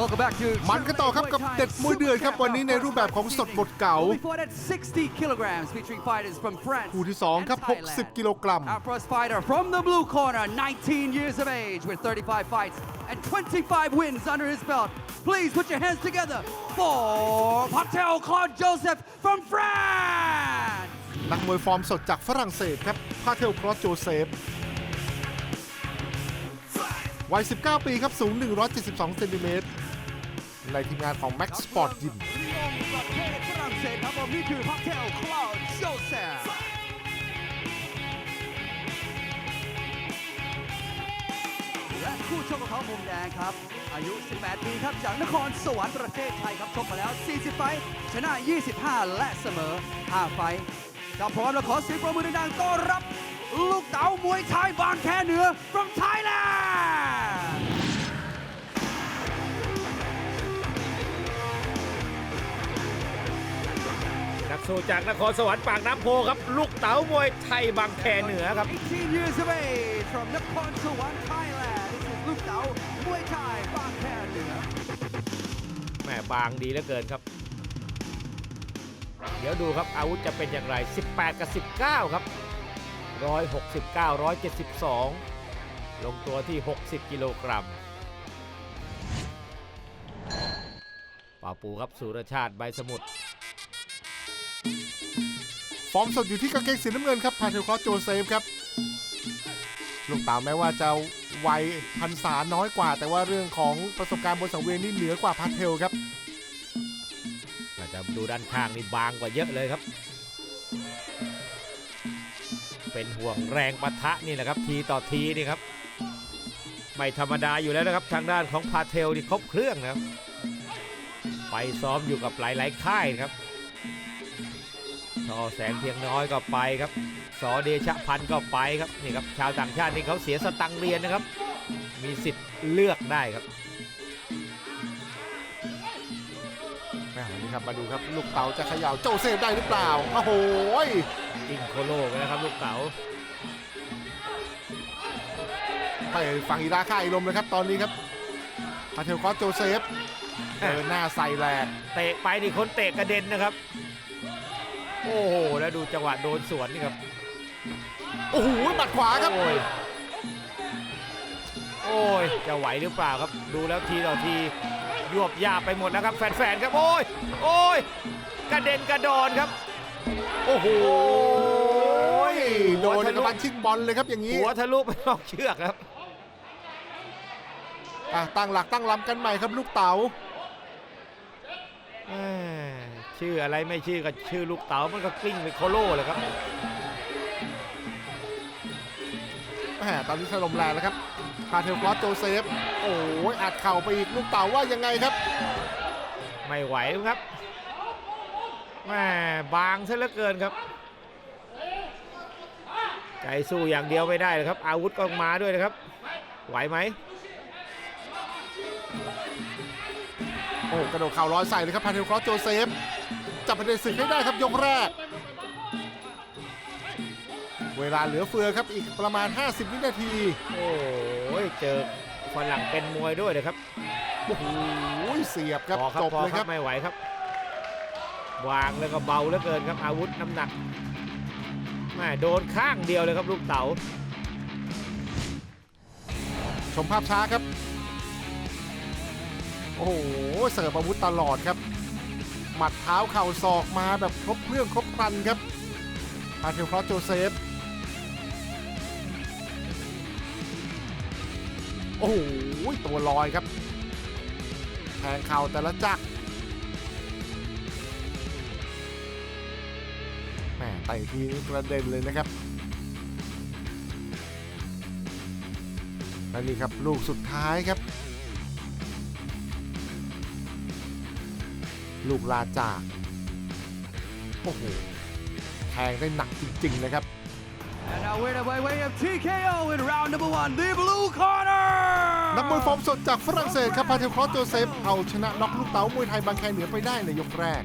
Welcome back to มันกันต่อครับกับเด็ดมวยเดือดครับวันนี้ในรูปแบบของสดบทเก่า We fought at 60 kilograms featuring fighters from France คู่ที่สองครับ and Thailand. 60 กิโลกรัม Our first fighter from the blue corner, 19 years of age with 35 fights and 25 wins under his belt. Please put your hands together for Patel Claude Joseph from France. นักมวยฟอร์มสดจากฝรั่งเศสครับพาเทลครอสโจเซฟ วัย 19 ปีครับ สูง 172 เซนติเมตร ในทีมงานของ Max Sport Gym ประเทศฝรั่งเศสครับผมนี่คือ Patel Claude Joseph และคู่ชกของเขามุมแดงครับ อายุ 18 ปีครับ จากนครสวรรค์ประเทศไทยครับ ชกมาแล้ว 40 ไฟท์ชนะ 25 และเสมอ 5 ไฟท์ถ้าพร้อมแล้วขอเสียงปรบมือดังๆต้อนรับ ลูกเต๋ามวยไทยบางแคเหนือ from Thailand สู้จากนครสวรรค์ปากน้ำโพครับ ลูกเต๋ามวยไทยบางแคเหนือครับ 18 years of age from Nakhon Sawan, Thailand. This is Luke Dao, Muay Thai, Bang Khan เหนือแหม่บางดีเหลือเกินครับ เดี๋ยวดูครับอาวุธจะเป็นอย่างไร 18 กับ 19 ครับ 169 172 ลงตัวที่ 60 กิโลกรัมป่าปูครับสุรชาติใบสมุทร ฟอร์มสดอยู่ที่กางเกงสีน้ำเงินครับพาเทลคอสโจเซฟครับลูกเต๋าแม้ว่าจะวัยพรรษาน้อยกว่า แต่ว่าเรื่องของประสบการณ์บนสังเวียนนี่เหนือกว่าพาเทลครับอาจจะดูด้านข้างนี่บางกว่าเยอะเลยครับ เป็นห่วงแรงปะทะนี่แหละครับทีต่อทีนี่ครับไม่ธรรมดาอยู่แล้วนะครับทางด้านของพาเทลนี่ครบเครื่องนะครับไปซ้อมอยู่กับหลาย ๆ ค่ายครับ อแสงเพียงน้อยก็ไปครับสอเดชะพันธ์ก็ไปครับนี่ครับชาวต่างชาตินี่เขาเสียสตังค์เรียนนะครับ มีสิทธิ์เลือกได้ครับแม่วันนี้ครับมาดูครับ ลูกเต๋าจะเขย่าโจเซฟได้หรือเปล่าโอ้โหยจิงโคโลไปนะครับลูกเต๋าไปฝั่งอิราค่าอิลมเลยครับตอนนี้ครับพาเทลครอสโจเซฟเดินหน้าใส่แรงเตะไปนี่คนเตะกระเด็นนะครับ โอ้โห แล้วดูจังหวะโดนสวนนี่ครับ โอ้โหหมัดขวาครับ โอ้ยโอ้ยจะไหวหรือเปล่าครับ ดูแล้วทีต่อทียวบยาบไปหมดแล้วครับ แฟนๆครับโอ้ยโอ้ยกระเด็นกระดอนครับ โอ้โหโอ้ยโดนหัวทะกลุระบันชิงบอลเลยครับอย่างนี้หัวทะลุไปนอกเชือกครับอะตั้งหลักตั้งลำกันใหม่ครับลูกเต๋าแหม่ ชื่ออะไรไม่ชื่อก็ชื่อลูกเต๋ามันก็กลิ้งไปโคโล่เลยครับแหมตอนนี้ถล่มแรงแล้วครับพาเทลครอสโจเซฟ โอ้ยอัดเข่าไปอีกลูกเต๋าว่ายังไงครับ ไม่ไหวครับแม่บางซะเหลือเกินครับ ใจสู้อย่างเดียวไม่ได้เลยครับ อาวุธก็มาด้วยนะครับ ไหวไหม โอ้กระโดดเข่าร้อยใส่เลยครับพาเทลครอสโจเซฟจับประเด็นศึกให้ได้ครับยกแรก เวลาเหลือเฟือครับอีกประมาณ 50 วินาที โอ้ยเจอฝรั่งเป็นมวยด้วยเลยครับโอ้โหเสียบครับพอครับจบพอเลยคครัรับบไม่ไหวครับ วางแล้วก็เบาเหลือเกินครับอาวุธน้ำหนักแม่โดนข้างเดียวเลยครับลูกเต๋า ชมภาพช้าครับโอ้โห เสิร์ฟอาวุธตลอดครับ หมัดเท้าเข่าศอกมาแบบครบเครื่องครบครันครับพาเทลครอสโจเซฟ โอ้โห ตัวลอยครับ แทงเข่าแต่ละจักแหม่ไต่ทีนี้กระเด็นเลยนะครับและนี่ครับลูกสุดท้ายครับ ลูกลาจากโอ้โหแทงได้หนักจริงๆนะครับ And now winner by way of TKO in round number one, the blue corner. นักมวยฟอร์มสดจากฝรั่งเศสครับพาเทลครอสโจเซฟเอาชนะน็อกลูกเต๋ามวยไทยบางแคเหนือไปได้ในยกแรก